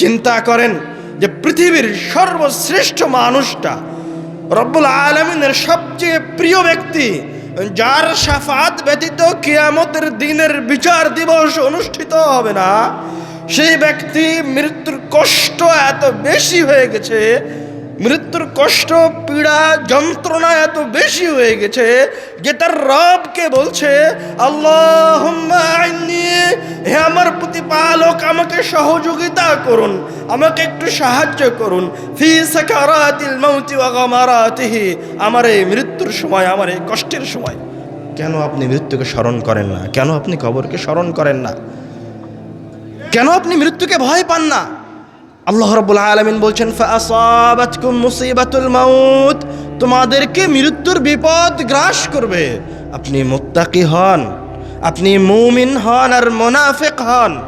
চিন্তা করেন যে পৃথিবীর সর্বশ্রেষ্ঠ মানুষটা রব্বুল আলমিনের সবচেয়ে প্রিয় ব্যক্তি, যার সাফাত ব্যতীত কিয়ামতের দিনের বিচার দিবস অনুষ্ঠিত হবে না, সেই ব্যক্তি মৃত্যুর কষ্ট এত বেশি হয়ে গেছে মৃত্যুর কষ্ট, পীড়া, যন্ত্রণা এত বেশি হয়ে গেছে যে তার রবকে বলছে আল্লাহ হে আমার প্রতিপালক, আমাকে সহযোগিতা করুন, আমাকে একটু সাহায্য করুন। ফি সাকারাতিল আমার এই মৃত্যুর সময়, আমার এই কষ্টের সময়। কেন আপনি মৃত্যুকে স্মরণ করেন না? কেন আপনি কবরকে স্মরণ করেন না? কেন আপনি মৃত্যুকে ভয় পান না? আল্লাহ রব্বুল আলমিন বলছেন মুসিবাতুল মাউত। তোমাদেরকে মৃত্যুর বিপদ গ্রাস করবে। আপনি মুত্তাকি হন, আপনি মুমিন হন আর মোনাফেক হন।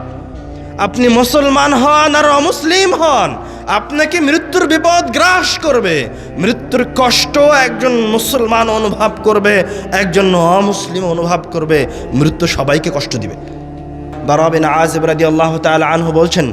আপনি মুসলমান হন আর অমুসলিম হন। আপনাকে মৃত্যুর বিপদ গ্রাস করবে। মৃত্যুর কষ্ট একজন মুসলমান অনুভব করবে, একজন অমুসলিম অনুভব করবে। মৃত্যু সবাইকে কষ্ট দিবে। বারা আজ আযিব আল্লাহ তাআলা আনহু বলছেন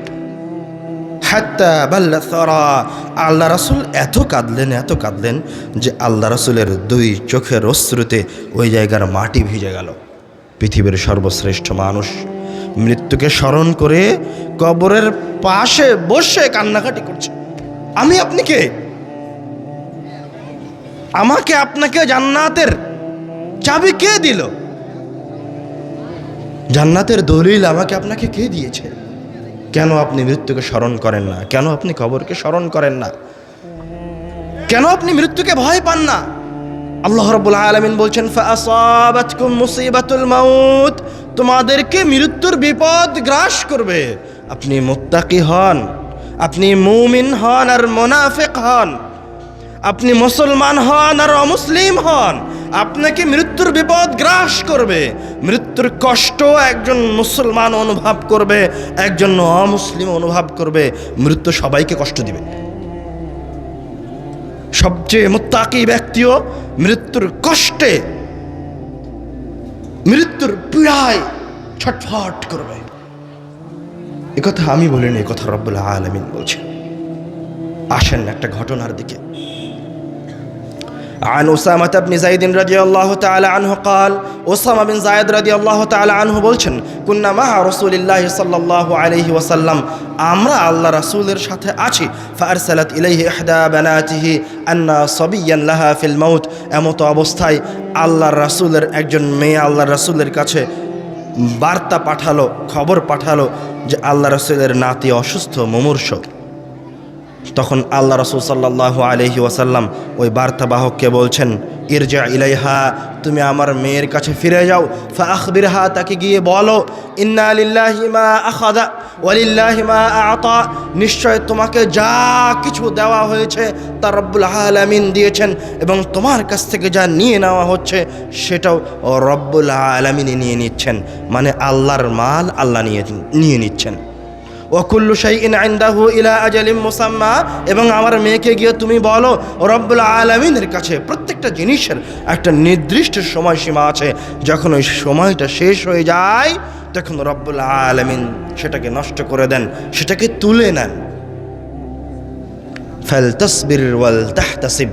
হাত্তা বাল্লা সরা। আল্লাহ রাসুল এত কাঁদলেন এত কাঁদলেন যে আল্লাহ রাসুলের দুই চোখের অশ্রুতে ওই জায়গার মাটি ভিজে গেল। পৃথিবীর সর্বশ্রেষ্ঠ মানুষ মৃত্যুকে স্মরণ করে কবরের পাশে বসে কান্নাকাটি করছে। আমি আপনি কে? আমাকে আপনাকে জান্নাতের চাবি কে দিল? জান্নাতের দলিল আমাকে আপনাকে কে দিয়েছে? কেন আপনি মৃত্যুকে স্মরণ করেন না? কেন আপনি কবরকে স্মরণ করেন না? কেন আপনি মৃত্যুকে ভয় পান না? আল্লাহ রাব্বুল আলামিন বলছেন তোমাদেরকে মৃত্যুর বিপদ গ্রাস করবে। আপনি মুত্তাকি হন, আপনি মুমিন হন আর মুনাফিক হন, আপনি মুসলমান হন আর অমুসলিম হন। আপনাকে মৃত্যুর বিপদ গ্রাস করবে। মৃত্যুর কষ্ট একজন মুসলমান অনুভব করবে, একজন অমুসলিম অনুভব করবে। মৃত্যু সবাইকে কষ্ট দিবে। সবচেয়ে মুত্তাকি ব্যক্তিও মৃত্যুর কষ্টে মৃত্যুর পীড়ায় ছটফট করবে। একথা আমি বলিনি একথা রব্বুল আলমিন বলছেন। আসেন একটা ঘটনার দিকে। عن أسامة بن زيد رضي الله تعالى عنه قال أسامة بن زيد رضي الله تعالى عنه বলছেন كنا مع رسول الله صلى الله عليه وسلم আমরা আল্লাহ রাসূলের সাথে আছি فأرسلت إليه إحدى بناته أن صبيا لها في الموت এমত অবস্থায় আল্লাহর রাসূলের একজন মেয়ে আল্লাহর রাসূলের কাছে বার্তা পাঠালো খবর পাঠালো যে আল্লাহ রাসূলের নাতি অসুস্থ মুমূর্ষ তখন আল্লাহ রসুল সাল্লাহ আলহি ওয়াসাল্লাম ওই বার্তাবাহককে বলছেন, ইরজা ইলাইহা, তুমি আমার মেয়ের কাছে ফিরে যাও ফাখবিরহা তাকে গিয়ে বলো, ইন্না আতা নিশ্চয় তোমাকে যা কিছু দেওয়া হয়েছে তা রব্বুল আলামিন দিয়েছেন এবং তোমার কাছ থেকে যা নিয়ে নেওয়া হচ্ছে সেটাও রব্বুল আলামিনই নিয়ে নিচ্ছেন মানে আল্লাহর মাল আল্লাহ নিয়ে নিয়ে নিচ্ছেন। ওকুল্লু শাইইন আইন্দাহু ইলা আজালিম মুসাম্মা। এবং আমার মেয়েকে গিয়ে তুমি বলো, রব্বুল আলমিনের কাছে প্রত্যেকটা জিনিসের একটা নির্দিষ্ট সময়সীমা আছে। যখন ওই সময়টা শেষ হয়ে যায়, তখন রব্বুল আলমিন সেটাকে নষ্ট করে দেন, সেটাকে তুলে নেন। ফেল তসবির ওয়াল তাহতাসিব।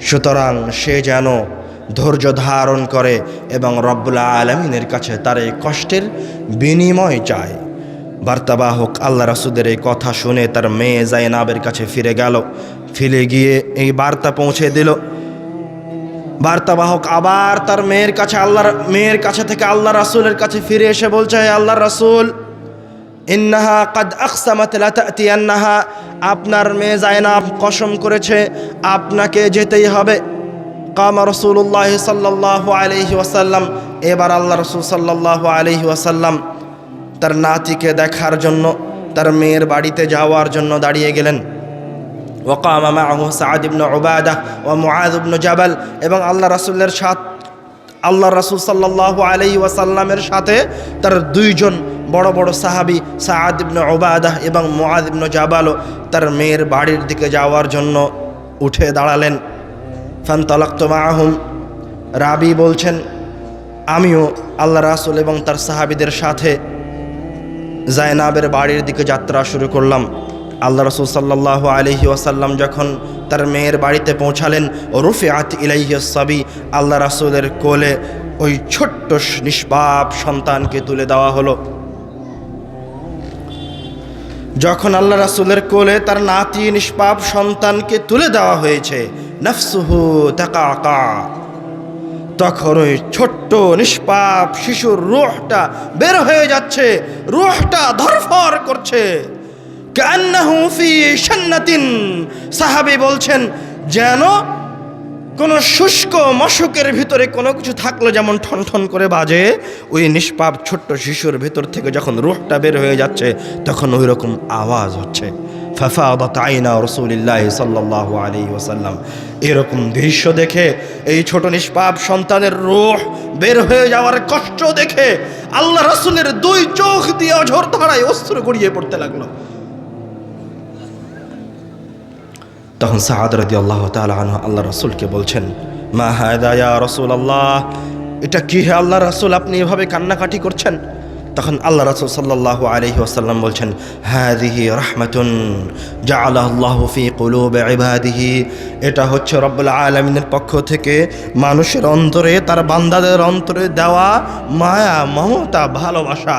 সুতরাং সে যেন ধৈর্য ধারণ করে এবং রব্বুল আলমিনের কাছে তার এই কষ্টের বিনিময় চায়। বার্তাবাহক আল্লাহ রাসুদের এই কথা শুনে তার মেয়ে জাইনাবের কাছে ফিরে গেল। ফিরে গিয়ে এই বার্তা পৌঁছে দিল। বার্তাবাহক আবার তার মেয়ের কাছে আল্লাহর, মেয়ের কাছে থেকে আল্লাহ রাসুলের কাছে ফিরে এসে বলছে, হে আল্লাহ রাসুল, ইন্নাহা কাদ আকসামাত লা তাতিয়ান্নাহা, আপনার মেয়ে জায়নাব কসম করেছে, আপনাকে যেতেই হবে। কামা রসুল্লাহ সাল্লাল্লাহু আলাইহি ওয়াসাল্লাম, এবার আল্লাহ রসুল সাল্লাল্লাহু আলাইহি ওয়াসাল্লাম তার নাতিকে দেখার জন্য, তার মেয়ের বাড়িতে যাওয়ার জন্য দাঁড়িয়ে গেলেন। ওকাম মাহু সাদ ইবনু উবাদা ও মুআদ ইবনু জাবাল এবং আল্লাহ রাসূলের সাথ, আল্লাহ রাসূল সাল্লাল্লাহু আলাইহি ওয়াসাল্লামের সাথে তার দুইজন বড় বড় সাহাবী সাদ ইবনু উবাদা এবং মুআদ ইবনু জাবালও তার মেয়ের বাড়ির দিকে যাওয়ার জন্য উঠে দাঁড়ালেন। ফান তলাক্ত মাহুম রাবি বলছেন, আমিও আল্লাহ রাসূল এবং তার সাহাবীদের সাথে জায়নাবের বাড়ির দিকে যাত্রা শুরু করলাম। আল্লাহ রসুল সাল্লাহ আলহি ওয়াসাল্লাম যখন তার মেয়ের বাড়িতে পৌঁছালেন ও রুফে আত ইলাইসাবি আল্লাহ রাসুলের কোলে ওই ছোট্ট নিষ্পাপ সন্তানকে তুলে দেওয়া হলো। যখন আল্লাহ রাসুলের কোলে তার নাতি নিষ্পাপ সন্তানকে তুলে দেওয়া হয়েছে, নফসুহু তাকা তখন ওই ছোট্ট নিষ্পাপ শিশুর রুহটা বের হয়ে যাচ্ছে। রুহটা ধরফর করছে। সাহাবী বলছেন, যেন কোন শুষ্ক মশকের ভিতরে কোনো কিছু থাকলে যেমন ঠন ঠন করে বাজে, ওই নিষ্পাপ ছোট্ট শিশুর ভেতর থেকে যখন রুহটা বের হয়ে যাচ্ছে, তখন ওই রকম আওয়াজ হচ্ছে। ফাফাদাত আইনা রসুলিল্লাহ সাল্লাহ আলী ওসাল্লাম এরকম দৃশ্য দেখে, এই ছোট নিষ্পাপ সন্তানের রুহ বের হয়ে যাওয়ার কষ্ট দেখে আল্লাহ রসুলের দুই চোখ দিয়ে অঝর ধারায় অস্ত্র গড়িয়ে পড়তে লাগল। তখন সাহাদ আল্লাহ তালু আল্লাহ রসুলকে বলছেন, মা হায়দায়া রসুল আল্লাহ এটা কি হে আল্লাহ রসুল, আপনি এভাবে কান্নাকাটি করছেন? তখন আল্লাহ রসুল সাল্লাহ আলহি আসাল্লাম বলছেন হ্যাদিহি রহমাতুন যা আল্লাহ ফি কুলুব ইবাদিহি। এটা হচ্ছে রব্বুল আলমিনের পক্ষ থেকে মানুষের অন্তরে, তার বান্দাদের অন্তরে দেওয়া মায়া, মমতা, ভালোবাসা।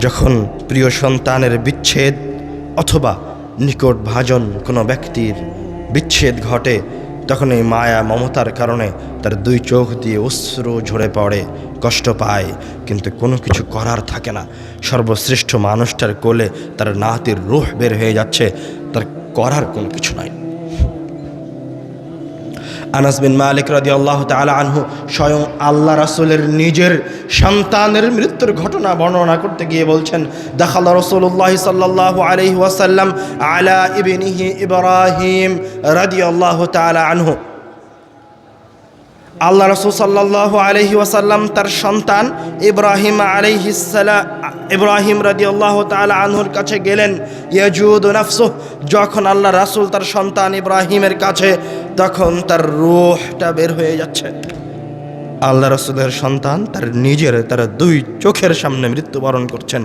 যখন প্রিয় সন্তানের বিচ্ছেদ অথবা নিকট ভাজন কোনো ব্যক্তির বিচ্ছেদ ঘটে তখন এই মায়া মমতার কারণে তার দুই চোখ দিয়ে অশ্রু ঝরে পড়ে, কষ্ট পায়, কিন্তু কোনো কিছু করার থাকে না। সর্বশ্রেষ্ঠ মানুষটার কোলে তার নাতির রোহ বের হয়ে যাচ্ছে, তার করার কোনো কিছু নাই। আনাস বিন মালিক রাদি আল্লাহ তালা আনহু স্বয়ং আল্লাহ রাসুলের নিজের সন্তানের মৃত্যুর ঘটনা বর্ণনা করতে গিয়ে বলছেন, দেখাল রসুল্লাহ সাল্লাহ আলহি ওয়াসাল্লাম আলা ইবিনিহি ইব্রাহিম রাদি আল্লাহ তালা আনহু। আল্লাহ রসুল সাল্লাহ আলহি ওয়াসাল্লাম তার সন্তান ইব্রাহিম আলহিসাল্লাম ইব্রাহিম রাদি আল্লাহ তালা আনহুর কাছে গেলেন, ইয়াজুদ নাফসুহ। যখন আল্লাহ রাসুল তার সন্তান ইব্রাহিমের কাছে, তখন তার রুহটা বের হয়ে যাচ্ছে। আল্লাহ রসুলের সন্তান তার নিজের, তার দুই চোখের সামনে মৃত্যুবরণ করছেন।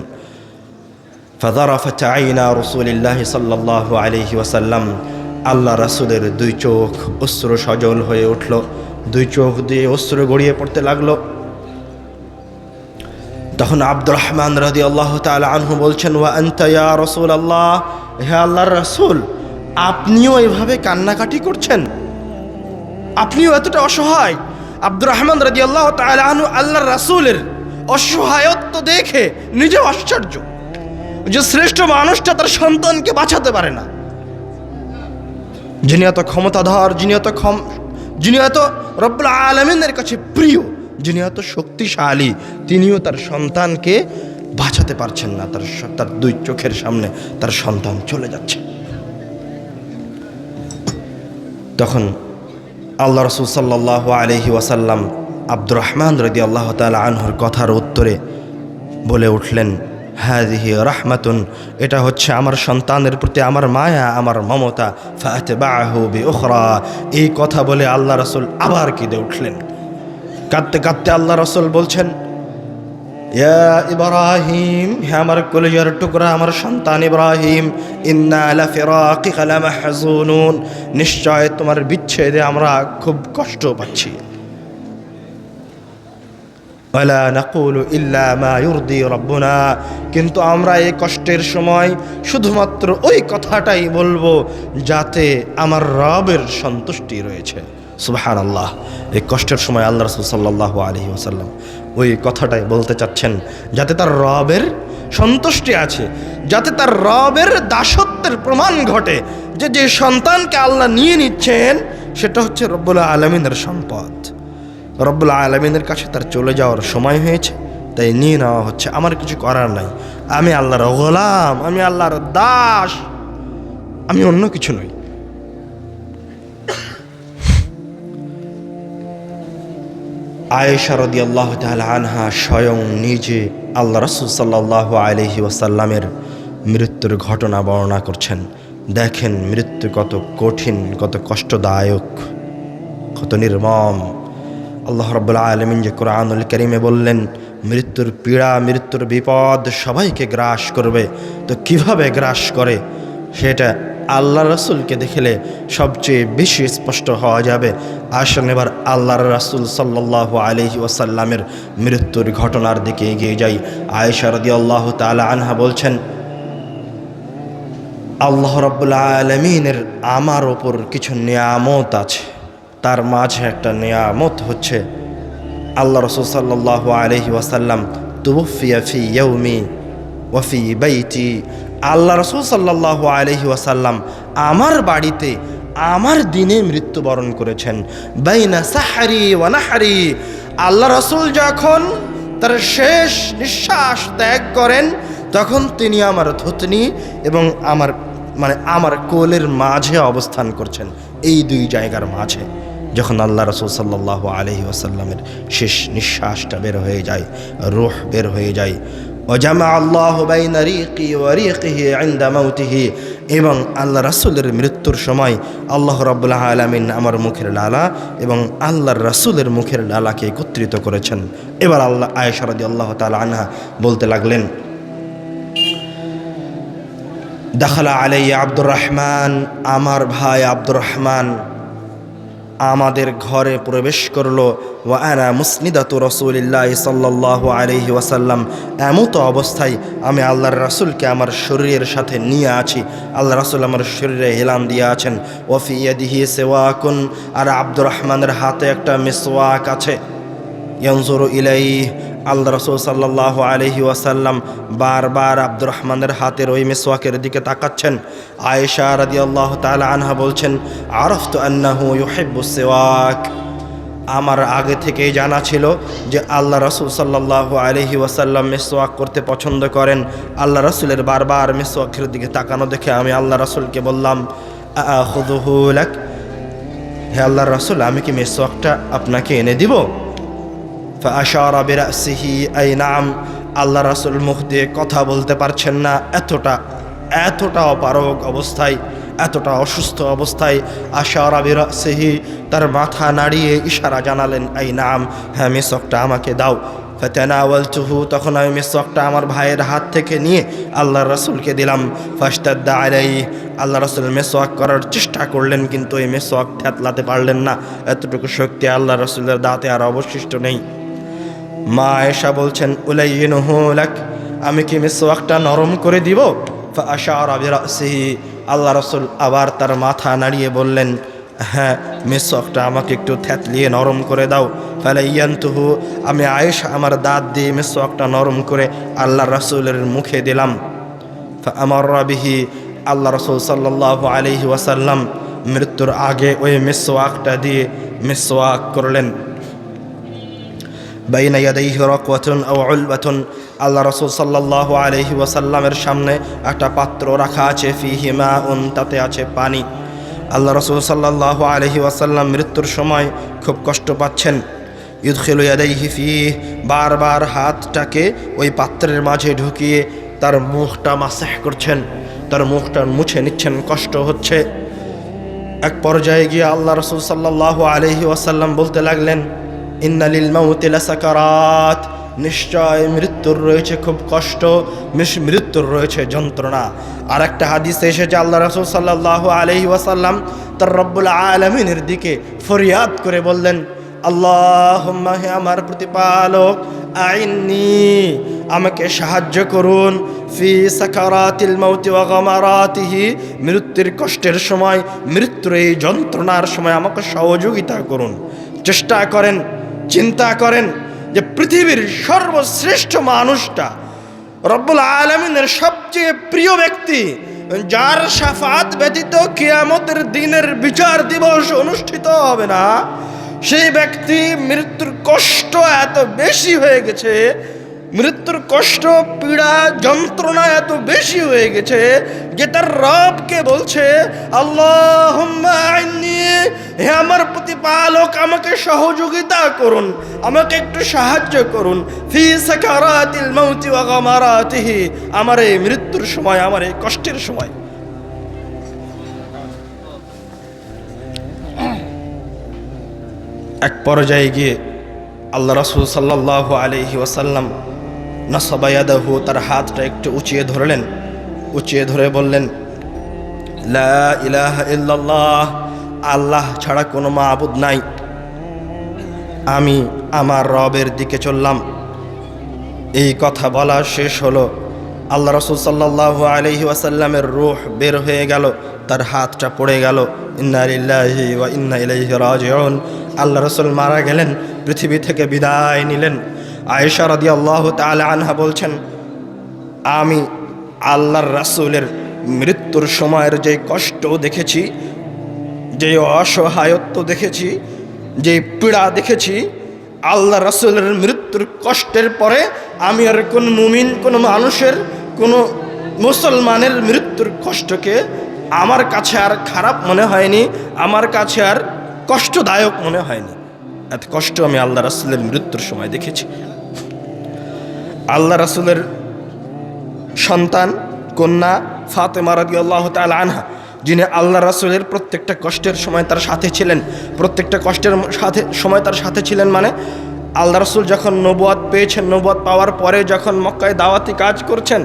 ফাদারাফাত আইনা রসুলিল্লাহ সাল্লাহ আলহি ওয়াসাল্লাম। আল্লাহ রাসুলের দুই চোখ অস্ত্র সজল হয়ে উঠল। দুই চোখ দিয়ে অস্ত্র গড়িয়ে পড়তে লাগল। তখন আব্দুর রহমান রাদি আল্লাহ তালা আনহু বলছেন, ওয়া আন্তায়া রসুল আল্লাহ হে আল্লাহর রসুল, আপনিও এভাবে কান্নাকাটি করছেন? আপনিও এতটা অসহায়? আব্দুর রহমান রাজি আল্লাহ তালা আল্লাহর রাসুলের অসহায়ত্ব দেখে নিজে আশ্চর্য যে শ্রেষ্ঠ মানুষটা তার সন্তানকে বাঁচাতে পারে না। যিনি এত ক্ষমতাধর, যিনি এত ক্ষম যিনি এত রব্বুল আলমিনের কাছে প্রিয়, যিনি এত শক্তিশালী, তিনিও তার সন্তানকে বাঁচাতে পারছেন না। তার তার দুই চোখের সামনে তার সন্তান চলে যাচ্ছে। তখন আল্লাহ রসুল সাল্লাহ আলহি ওয়াসাল্লাম আব্দুর রহমান রদি আল্লাহ তালা আনহর কথার উত্তরে বলে উঠলেন হ্যাদিহি রাহমাতুন, এটা হচ্ছে আমার সন্তানের প্রতি আমার মায়া, আমার মমতা। ফাতে বাহু বি ওখরা এই কথা বলে আল্লাহ রসুল আবার কেঁদে উঠলেন। কাঁদতে কাঁদতে আল্লাহ রসুল বলছেন ইব্রাহিম, হে আমার কলেজের টুকরা, আমার সন্তান ইব্রাহিম, ইন্না নিশ্চয় তোমার বিচ্ছেদে আমরা খুব কষ্ট পাচ্ছি। কিন্তু আমরা এই কষ্টের সময় শুধুমাত্র ওই কথাটাই বলব যাতে আমার রবের সন্তুষ্টি রয়েছে। সুবহান আল্লাহ এই কষ্টের সময় আল্লাহ রসুল সাল্লাহ আলহি ওসাল্লাম ওই কথাটাই বলতে চাচ্ছেন যাতে তার রবের সন্তুষ্টি আছে, যাতে তার রবের দাসত্বের প্রমাণ ঘটে যে যে সন্তানকে আল্লাহ নিয়ে নিচ্ছেন, সেটা হচ্ছে রব্বুল আলমিনের সম্পদ। রব্বুল আলমিনের কাছে তার চলে যাওয়ার সময় হয়েছে, তাই নিয়ে নেওয়া হচ্ছে। আমার কিছু করার নাই। আমি আল্লাহর গোলাম, আমি আল্লাহর দাস, আমি অন্য কিছু নই। আয়েশা রদি আল্লাহ আনহা স্বয়ং নিজে আল্লাহ রসুল সাল্লাহ আলহি ওয়াসাল্লামের মৃত্যুর ঘটনা বর্ণনা করছেন। দেখেন মৃত্যু কত কঠিন, কত কষ্টদায়ক, কত নির্মম আল্লাহ রব্বুল আলমিন যে কোরআনুল করিমে বললেন, মৃত্যুর পীড়া, মৃত্যুর বিপদ সবাইকে গ্রাস করবে। তো কীভাবে গ্রাস করে? সেটা আল্লাহ রসুলকে দেখলে সবচেয়ে বেশি স্পষ্ট হওয়া যাবে। আসেন এবার আল্লাহর রাসুল সাল্লাহ আলহি ওসাল্লামের মৃত্যুর ঘটনার দিকে এগিয়ে যাই। আয়েশা রদি আল্লাহ তালা আনহা বলছেন, আল্লাহ রব্বুল্লা আলমিনের আমার ওপর কিছু নিয়ামত আছে। তার মাঝে একটা নিয়ামত হচ্ছে। আল্লাহ রসুল সাল্লাহ আলহি ওয়াসাল্লাম তুবফিয়া ফি ইয়ৌমি ওয়ফি বাইতি। আল্লাহ রসুল সাল্লাহ আলহি ওয়াসাল্লাম আমার বাড়িতে আমার দিনে মৃত্যুবরণ করেছেন। বাইনা সাহারি ওয়ানাহারি আল্লাহ রসুল যখন তার শেষ নিঃশ্বাস ত্যাগ করেন, তখন তিনি আমার থুতনি এবং আমার মানে আমার কোলের মাঝে অবস্থান করছেন, এই দুই জায়গার মাঝে। যখন আল্লাহ রসুল সাল্লাহ আলহি আসাল্লামের শেষ নিঃশ্বাসটা বের হয়ে যায়, রুহ বের হয়ে যায় ওজামা আল্লাহ এবং আল্লাহ রাসুলের মৃত্যুর সময় আল্লাহ রব্বুল্লাহ আলমিন আমার মুখের লালা এবং আল্লাহর রাসুলের মুখের লালাকে একত্রিত করেছেন। এবার আল্লাহ আয়েশারদি আল্লাহ তালা আনহা বলতে লাগলেন, দাখালা আলাই আব্দুর রহমান, আমার ভাই আব্দুর রহমান আমাদের ঘরে প্রবেশ করল ওয়ানা মুসনিদাতু রসুলিল্লাহ সাল্লাহ আলহি ওয়াসাল্লাম। এমত অবস্থায় আমি আল্লাহর রাসুলকে আমার শরীরের সাথে নিয়ে আছি। আল্লাহ রাসুল আমার শরীরে হেলান দিয়ে আছেন। ওফিয়াদিহি সেওয়াকুন। আর আব্দুর রহমানের হাতে একটা মিসওয়াক আছে। ইয়নজুর ইলাই আল্লাহ রসুল সাল্লাহ আলহি ওয়াসাল্লাম বারবার আব্দুর রহমানের হাতের ওই মেসোয়াকের দিকে তাকাচ্ছেন। আয়েশা রাদি আল্লাহ তালা আনহা বলছেন আরফ তো আন্নাহু সেওয়াক। আমার আগে থেকেই জানা ছিল যে আল্লাহ রসুল সাল্লাহ আলহি ওয়াসাল্লাম মেসোয়াক করতে পছন্দ করেন। আল্লাহ রসুলের বারবার মেসোয়াকের দিকে তাকানো দেখে আমি আল্লাহ রসুলকে বললাম হে আল্লাহ রসুল, আমি কি মেসোয়াকটা আপনাকে এনে দিব? ফাশারা বিরাসিহি আই নাম আল্লাহ রাসুল মুখ দিয়ে কথা বলতে পারছেন না। এতটা এতটা অপারগ অবস্থায়, এতটা অসুস্থ অবস্থায় আশারা বিরাসিহি তার মাথা নাড়িয়ে ইশারা জানালেন, এই নাম হ্যাঁ মেসকটা আমাকে দাও। ফতেনাওয়ালতুহু, তখন আমি মেসকটা আমার ভাইয়ের হাত থেকে নিয়ে আল্লাহ রসুলকে দিলাম। ফাস্তাদ্দা আলাই আল্লাহ রসুল মেসোয়াক করার চেষ্টা করলেন, কিন্তু এই মেসোয়াক থ্যাতলাতে পারলেন না। এতটুকু শক্তি আল্লাহ রসুলের দাঁতে আর অবশিষ্ট নেই। মা এসা বলছেন উলাইনুহুলাক আমি কি মিসওয়াকটা নরম করে দিব? আশার আবিরাসিহি আল্লাহ রসুল আবার তার মাথা নাড়িয়ে বললেন হ্যাঁ মিসওয়াকটা আমাকে একটু থ্যাতলিয়ে নরম করে দাও। ফলে ইয়ান্তুহু আমি আয়েশা আমার দাঁত দিয়ে মিসওয়াকটা নরম করে আল্লাহ রসুলের মুখে দিলাম। আমার রাবিহি আল্লাহ রসুল সাল্লাহ আলহি ওয়াসাল্লাম মৃত্যুর আগে ওই মিসওয়াকটা দিয়ে মিসওয়াক করলেন। বাইনা ইয়াদাইহি রাকওয়াতুন আও উলবাতুন আল্লাহ রাসূল সাল্লাল্লাহু আলাইহি ওয়াসাল্লামের সামনে একটা পাত্র রাখা আছে, ফিহি মাউন, তাতে আছে পানি। আল্লাহ রাসূল সাল্লাল্লাহু আলাইহি ওয়াসাল্লাম মৃত্যুর সময় খুব কষ্ট পাচ্ছেন। ইউদখিলু ইয়াদাইহি ফি বারবার হাতটাকে ওই পাত্রের মাঝে ঢুকিয়ে তার মুখটা মাসাহ করছেন। তার মুখটা মুছে নিচ্ছেন, কষ্ট হচ্ছে। এক পর্যায়ে গিয়ে আল্লাহ রসুল সাল্লাল্লাহু আলাইহি ওয়াসাল্লাম বলতে লাগলেন ইন্নালিল মাউতিলা সাকারাত নিশ্চয় মৃত্যুর রয়েছে খুব কষ্ট মৃত্যুর রয়েছে যন্ত্রণা। আর একটা হাদিসে এসেছে, আল্লাহ রসুল সাল্লাহ আলহি ওয়াসাল্লাম তার রব্বুল আলমিনের দিকে ফরিয়াদ করে বললেন আল্লাহ হে আমার প্রতিপালক, আইননি, আমাকে সাহায্য করুন। ফি সাকারাতিল মৌতি ওয়া গামারাতিহি, মৃত্যুর কষ্টের সময়, মৃত্যুর এই যন্ত্রণার সময় আমাকে সহযোগিতা করুন। চেষ্টা করেন চিন্তা করেন যে পৃথিবীর সর্বশ্রেষ্ঠ মানুষটা রব্বুল আলমিনের সবচেয়ে প্রিয় ব্যক্তি, যার সাফাত ব্যতীত কেয়ামতের দিনের বিচার দিবস অনুষ্ঠিত হবে না, সেই ব্যক্তি মৃত্যুর কষ্ট এত বেশি হয়ে গেছে মৃত্যুর কষ্ট, পীড়া, যন্ত্রণা এত বেশি হয়ে গেছে যে তার রবকে বলছে আল্লাহ হে আমার প্রতিপালক, আমাকে সহযোগিতা করুন, আমাকে একটু সাহায্য করুন। ফি আমার এই মৃত্যুর সময়, আমার এই কষ্টের সময়। এক পর্যায়ে গিয়ে আল্লাহ রসুল সাল্লাহ আলহি ওয়াসাল্লাম নসবায়াদাহু, তার হাতটা একটু উঁচিয়ে ধরলেন। উঁচিয়ে ধরে বললেন, লা ইলাহা ইল্লাল্লাহ, আল্লাহ ছাড়া কোনো মাবুদ নাই। আমি আমার রবের দিকে চললাম। এই কথা বলা শেষ হলো। আল্লাহ রসুল সাল্লাহ আলহি ওয়াসাল্লামের রুহ বের হয়ে গেল, তার হাতটা পড়ে গেল। ইন্না লিল্লাহি ওয়া ইন্না ইলাইহি রাজিউন। আল্লাহ রসুল মারা গেলেন, পৃথিবী থেকে বিদায় নিলেন। আয়েশা রাদি আল্লাহ আনহা বলছেন, আমি আল্লাহর রাসূলের মৃত্যুর সময়ের যে কষ্ট দেখেছি, যে অসহায়ত্ব দেখেছি, যে পীড়া দেখেছি আল্লাহ রাসূলের মৃত্যুর কষ্টের পরে আমি আর কোন মুমিন, কোনো মানুষের, কোনো মুসলমানের মৃত্যুর কষ্টকে আমার কাছে আর খারাপ মনে হয়নি, আমার কাছে আর কষ্টদায়ক মনে হয়নি। এত কষ্ট আমি আল্লাহ রাসুলের মৃত্যুর সময় দেখেছি। আল্লাহ রাসুলের সন্তান, কন্যা ফাতে ফাতেমা রাদিয়াল্লাহ তাআলা আনহা, যিনি আল্লাহ রাসুলের প্রত্যেকটা কষ্টের সময় তার সাথে ছিলেন। প্রত্যেকটা কষ্টের সাথে, সময় তার সাথে ছিলেন মানে আল্লাহ রাসুল যখন নবুয়াত পেয়েছেন, নবুয়াত পাওয়ার পরে যখন মক্কায় দাওয়াতি কাজ করছেন,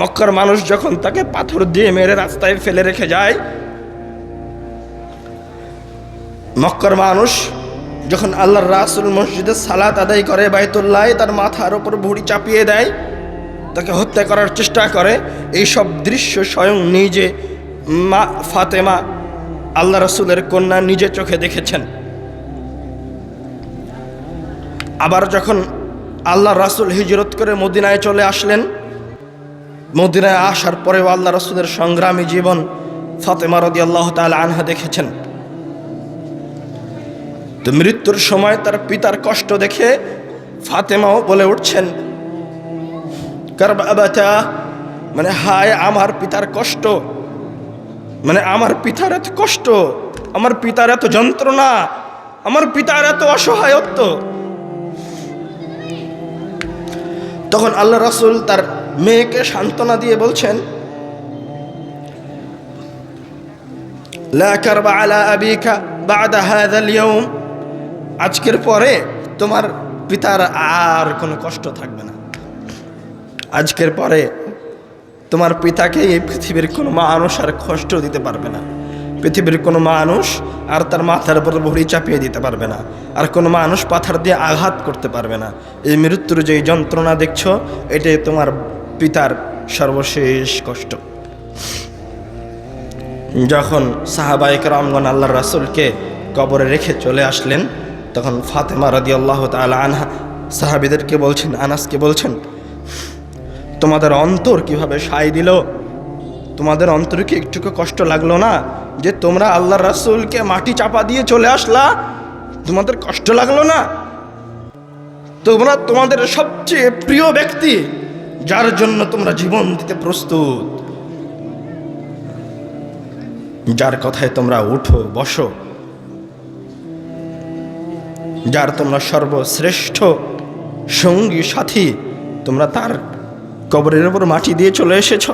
মক্কার মানুষ যখন তাকে পাথর দিয়ে মেরে রাস্তায় ফেলে রেখে যায়, মক্কার মানুষ যখন আল্লাহর রাসূল মসজিদে সালাত আদায় করে, বাইতুল্লাহ তার মাথার ওপর ভুড়ি চাপিয়ে দেয়, তাকে হত্যা করার চেষ্টা করে। এই সব দৃশ্য স্বয়ং নিজে মা ফাতেমা আল্লাহ রসুলের কন্যা নিজে চোখে দেখেছেন। আবার যখন আল্লাহ রাসুল হিজরত করে মদিনায় চলে আসলেন, মদিনায় আসার পরেও আল্লাহ রসুলের সংগ্রামী জীবন ফাতেমা রদি আল্লাহ তাল আনহা দেখেছেন। তো মৃত্যুর সময় তার পিতার কষ্ট দেখে ফাতেমাও বলে উঠছেন কারবাবাতা মানে হায় আমার পিতার কষ্ট মানে আমার পিতার এত কষ্ট, আমার পিতার এত যন্ত্রণা, আমার পিতার এত অসহায়ত্ব। তখন আল্লাহ রাসূল তার মেয়েকে সান্ত্বনা দিয়ে বলছেন, লা কারবা আলা আবিকা বাদা হাযাল ইয়াউম আজকের পরে তোমার পিতার আর কোনো কষ্ট থাকবে না। আজকের পরে তোমার পিতাকে এই পৃথিবীর কোনো মানুষ আর কষ্ট দিতে পারবে না। পৃথিবীর কোনো মানুষ আর তার মাথার উপর ভরি চাপিয়ে দিতে পারবে না। আর কোনো মানুষ পাথার দিয়ে আঘাত করতে পারবে না। এই মৃত্যুর যে যন্ত্রণা দেখছ, এটাই তোমার পিতার সর্বশেষ কষ্ট। যখন সাহাবাইক রামগন আল্লাহ রাসুলকে কবরে রেখে চলে আসলেন তখন ফাতেমা রাদি আল্লাহ তালা আনহা সাহাবিদেরকে বলছেন, আনাসকে বলছেন, তোমাদের অন্তর কীভাবে সাই দিল? তোমাদের অন্তরে কি একটুকু কষ্ট লাগল না যে তোমরা আল্লাহ রাসুলকে মাটি চাপা দিয়ে চলে আসলা? তোমাদের কষ্ট লাগল না? তোমরা তোমাদের সবচেয়ে প্রিয় ব্যক্তি, যার জন্য তোমরা জীবন দিতে প্রস্তুত। যার কথায় তোমরা উঠো, বসো তোমরা সর্বশ্রেষ্ঠ সঙ্গী সাথী, তোমরা তার কবরের উপর মাটি দিয়ে চলে এসেছ।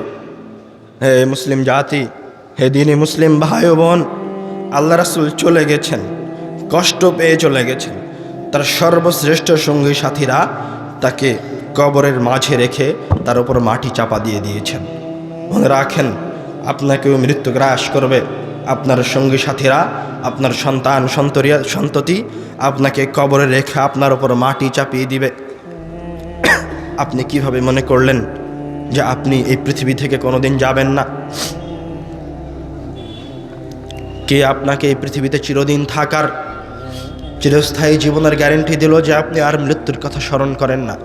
হে মুসলিম জাতি, হে দিনী মুসলিম ভাই বোন, আল্লাহ রাসুল চলে গেছেন, কষ্ট পেয়ে চলে গেছেন। তার সর্বশ্রেষ্ঠ সঙ্গী সাথীরা তাকে কবরের মাঝে রেখে তার উপর মাটি চাপা দিয়ে দিয়েছেন। মনে রাখেন, আপনাকেও মৃত্যু গ্রাস করবে। আপনার সঙ্গী সাথীরা, আপনার সন্তান সন্তরিয়া সন্ততি আপনাকে কবরে রেখে আপনার উপর মাটি চাপিয়ে দিবে। আপনি কীভাবে মনে করলেন যে আপনি এই পৃথিবী থেকে কোনোদিন যাবেন না? কে আপনাকে এই পৃথিবীতে চিরদিন থাকার, চিরস্থায়ী জীবনের গ্যারেন্টি দিল যে আপনি আর মৃত্যুর কথা স্মরণ করেন না?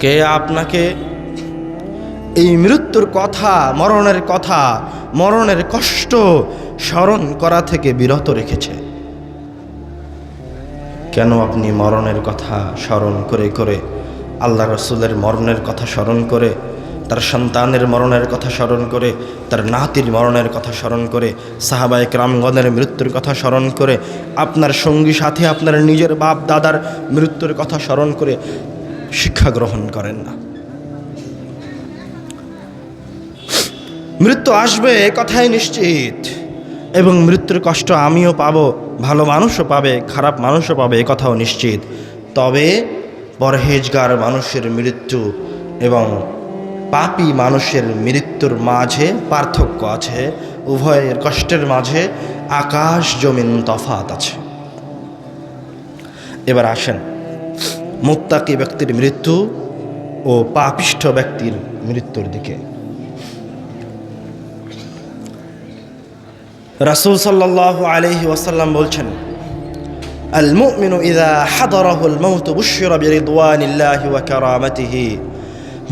কে আপনাকে এই মৃত্যুর কথা, মরণের কথা মরণের কষ্ট স্মরণ করা থেকে বিরত রেখেছে। কেন আপনি মরণের কথা স্মরণ করে করে, আল্লাহ রসুলের মরণের কথা স্মরণ করে, তার সন্তানের মরণের কথা স্মরণ করে, তার নাতির মরণের কথা স্মরণ করে সাহাবায়ক রামগণের মৃত্যুর কথা স্মরণ করে, আপনার সঙ্গী সাথে, আপনার নিজের বাপ, দাদার মৃত্যুর কথা স্মরণ করে শিক্ষা গ্রহণ করেন না। মৃত্যু আসবে এ কথাই নিশ্চিত। এবং মৃত্যুর কষ্ট আমিও পাব, ভালো মানুষও পাবে, খারাপ মানুষও পাবে, এ কথাও নিশ্চিত। তবে পরহেজগার মানুষের মৃত্যু এবং পাপী মানুষের মৃত্যুর মাঝে পার্থক্য আছে, উভয়ের কষ্টের মাঝে আকাশ জমিন তফাত আছে। এবার আসেন, মুত্তাকি ব্যক্তির মৃত্যু ও পাপিষ্ঠ ব্যক্তির মৃত্যুর দিকে। রাসূল সাল্লাল্লাহু আলাইহি ওয়াসাল্লাম বলছেন মুমিনু ইযা হাদারাহুল মাউত বুশিরা বিরিদওয়ানিল্লাহি ওয়া কারামাতিহি।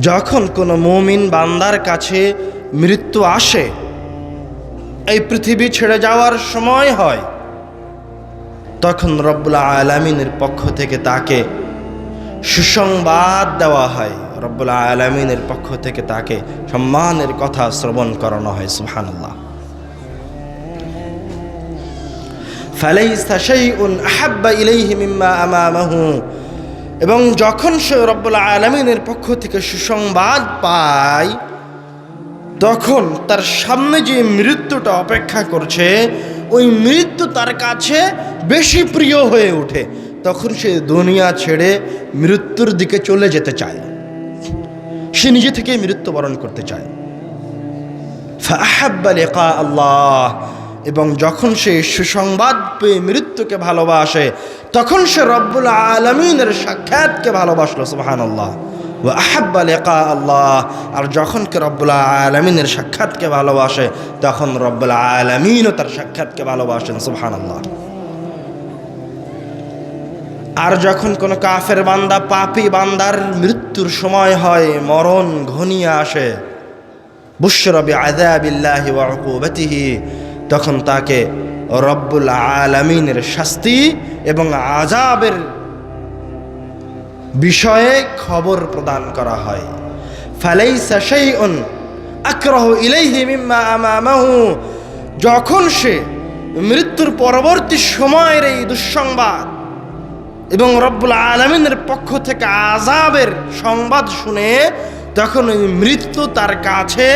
যখন কোনো মুমিন বান্দার কাছে মৃত্যু আসে, এই পৃথিবী ছেড়ে যাওয়ার সময় হয়, তখন রব্বুল আলামিনের পক্ষ থেকে তাকে সুসংবাদ দেওয়া হয়। রব্বুল আলামিনের পক্ষ থেকে তাকে সম্মানের কথা শ্রবণ করানো হয়, সুবহানাল্লাহ। আমামাহু। এবং যখন সে রব্বুল আলমিনের পক্ষ থেকে সুসংবাদ পায়, তখন তার সামনে যে মৃত্যুটা অপেক্ষা করছে, ওই মৃত্যু তার কাছে বেশি প্রিয় হয়ে ওঠে। তখন সে দুনিয়া ছেড়ে মৃত্যুর দিকে চলে যেতে চায়। সে নিজে থেকে মৃত্যুবরণ করতে চায়। আল্লাহ এবং যখন সে সুসংবাদ পেয়ে মৃত্যুকে ভালোবাসে, তখন সে রব্বুল আলমিনের সাক্ষাৎকে ভালোবাসলো সুবাহান আল্লাহ ও আল্লাহ। আর যখন কে রব্বুল আলমিনের সাক্ষাৎকে ভালোবাসে, তখন রব্বুল আলমিনও তার সাক্ষাৎকে ভালোবাসেন সুবহান আল্লাহ আর যখন কোনো কাফের বান্দা, পাপি বান্দার মৃত্যুর সময় হয়, মরণ ঘনিয়ে আসে বুশরবি আদাবিল্লাহি ওয়া উকুবাতিহি তখন তাকে রব্বুল আলমিনের শাস্তি এবং আজাবের বিষয়ে খবর প্রদান করা হয়। ফালাইসা শাইউন আক্রাহু ইলাইহি যখন সে মৃত্যুর পরবর্তী সময়ের এই দুঃসংবাদ এবং রব্বুল আলমিনের পক্ষ থেকে আজাবের সংবাদ শুনে তখন ওই মৃত্যু তার কাছে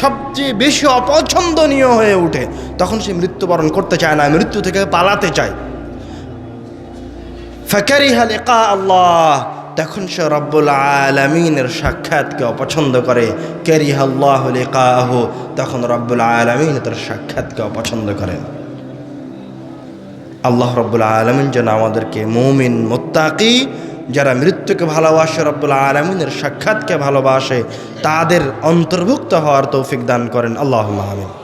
সবচেয়ে বেশি অপছন্দনীয় হয়ে ওঠে, তখন সে মৃত্যুবরণ করতে চায় না, মৃত্যু থেকে পালাতে চায়। ফাকারিহা লিকা আল্লাহ, তখন সে রব্বুল আলমিনের সাক্ষাৎকে অপছন্দ করে। ক্যারিহা আল্লাহ লিকাহ, তখন রব্বুল আলমিন তার সাক্ষাৎকে অপছন্দ করেন আল্লাহ রব্বুল আলমিন যেন আমাদেরকে মৌমিন, মোত্তাকি যারা মৃত্যুকে ভালোবাসে রব্বুল আলমিনের সাক্ষাৎকে ভালোবাসে, তাদের অন্তর্ভুক্ত হওয়ার তৌফিক দান করেন। আল্লাহ আমিন।